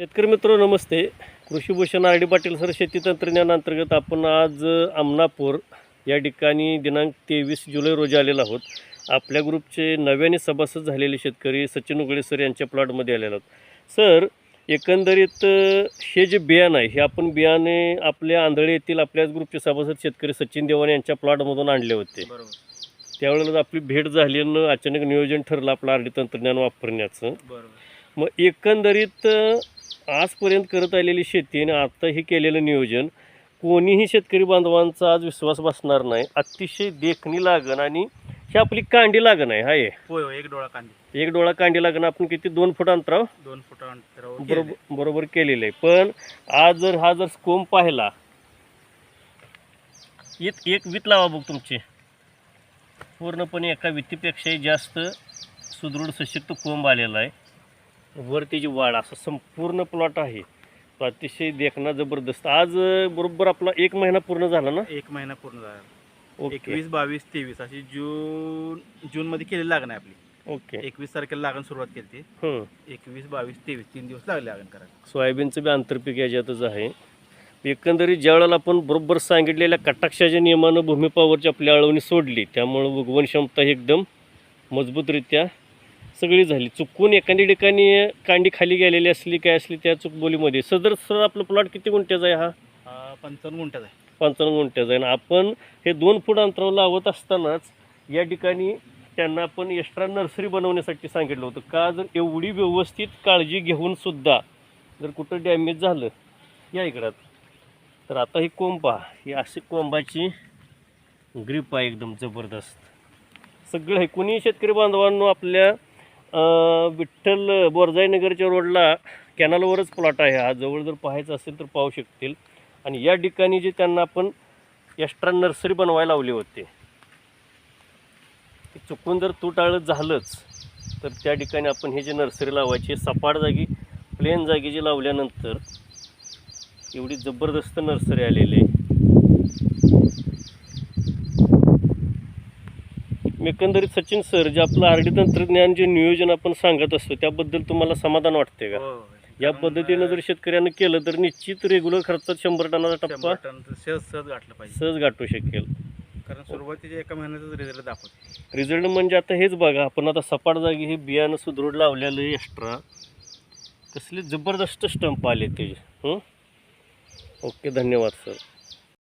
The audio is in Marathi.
शेतकरी मित्र नमस्ते. कृषीभूषण आर डी पाटील सर शेती तंत्रज्ञान अंतर्गत आपण आज आमनापूर या ठिकाणी दिनांक तेवीस जुलै रोजी आलेलो आहोत. आपल्या ग्रुपचे नव्याने सभासद झालेले शेतकरी सचिन उगळे सर यांच्या प्लॉटमध्ये आलेलो आहोत. सर एकंदरीत हे जे बियाणं आहे हे आपण बियाणे आपल्या आंधळे येथील आपल्याच ग्रुपचे सभासद शेतकरी सचिन देवाने यांच्या प्लॉटमधून आणले होते. बरोबर. त्यावेळेला आपली भेट झाली अचानक नियोजन ठरलं आपलं आर डी तंत्रज्ञान वापरण्याचं. बरोबर. मग एकंदरीत आजपर्यंत करत आलेली शेती आणि आता हे केलेलं नियोजन कोणीही शेतकरी बांधवांचा आज विश्वास बसणार नाही. अतिशय देखणी लागण आणि ही आपली कांडी लागण आहे हाय. होय होय एक डोळा कांदी एक डोळा कांडी लागण आपण किती? दोन फूट अंतराव दोन फुट अंतरावर बरोबर केलेलं. बरोबर केलेलं आहे. पण आज जर हा जर स्कोम पाहिला एक एक वीत लावा बघ तुमची. पूर्णपणे एका वितीपेक्षाही जास्त सुदृढ सशक्त कोंब आलेला आहे. वर त्याची वाढ असं संपूर्ण प्लॉट आहे. तो अतिशय देखणा जबरदस्त. आज बरोबर आपला एक महिना पूर्ण झाला ना. एक महिना पूर्ण झाला. ओके. एकवीस बावीस तेवीस अशी जून जून मध्ये केलेली लागण आहे आपली. ओके. एकवीस तारखेला लागण सुरुवात केली ती. हं. एकवीस बावीस तेवीस तीन दिवस लागले लागण करायला. सोयाबीनचं बी आंतरपीक याच्यातच आहे. एकंदरीत ज्यावेळेला आपण बरोबर सांगितलेल्या कटाक्षाच्या नियमानं भूमी पॉवरची आपली आळवणी सोडली त्यामुळं उगवण क्षमता ही एकदम मजबूतरित्या सगळी झाली. चुकून एखाद्या ठिकाणी कांडी खाली गेलेली असली काय असली त्या चुकबोलीमध्ये सदर सर आपलं प्लॉट किती गुंठ्याचा आहे हा? हा पंचावन्न गुंठ्यात आहे. पंचावन्न गुंठ्याचा आहे. आणि आपण हे दोन फूट अंतरावर लावत असतानाच या ठिकाणी त्यांना आपण एक्स्ट्रा नर्सरी बनवण्यासाठी सांगितलं होतं. का जर एवढी व्यवस्थित काळजी घेऊन सुद्धा जर कुठं डॅमेज झालं या इकडं. तर आता ही कोंब पहा ही अशी कोंबाची ग्रीप आहे एकदम जबरदस्त. सगळं कुणी शेतकरी बांधवांनो आपल्या विठ्ठल बोरजाईनगरच्या रोडला कॅनलवरच प्लॉट आहे. हा जवळ जर पाहायचं असेल तर पाहू शकतील. आणि या ठिकाणी जे त्यांना आपण एक्स्ट्रा नर्सरी बनवायला लावली होते. चुकून जर तुटाळत झालंच तर त्या ठिकाणी आपण हे जे नर्सरी लावायची सपाट जागी प्लेन जागी जी लावल्यानंतर एवढी जबरदस्त नर्सरी आलेली आहे. एकंदरीत सचिन सर जे आपलं आर डी तंत्रज्ञान जे नियोजन आपण सांगत असतो त्याबद्दल तुम्हाला समाधान वाटते का? होय. या पद्धतीनं जर शेतकऱ्यानं केलं तर निश्चित रेग्युलर खर्चात शंभर टनाचा टप्पा सहज सहज गाठलं पाहिजे. सहज गाठू शकेल. कारण सुरुवातीच्या एका महिन्याचाच रिझल्ट दाखवतो. रिझल्ट म्हणजे आता हेच बघा आपण आता सपाट जागी हे बियाणं सुदृढ लावलेलं आहे एक्स्ट्रा कसले जबरदस्त स्टंप आले ते. हं? ओके धन्यवाद सर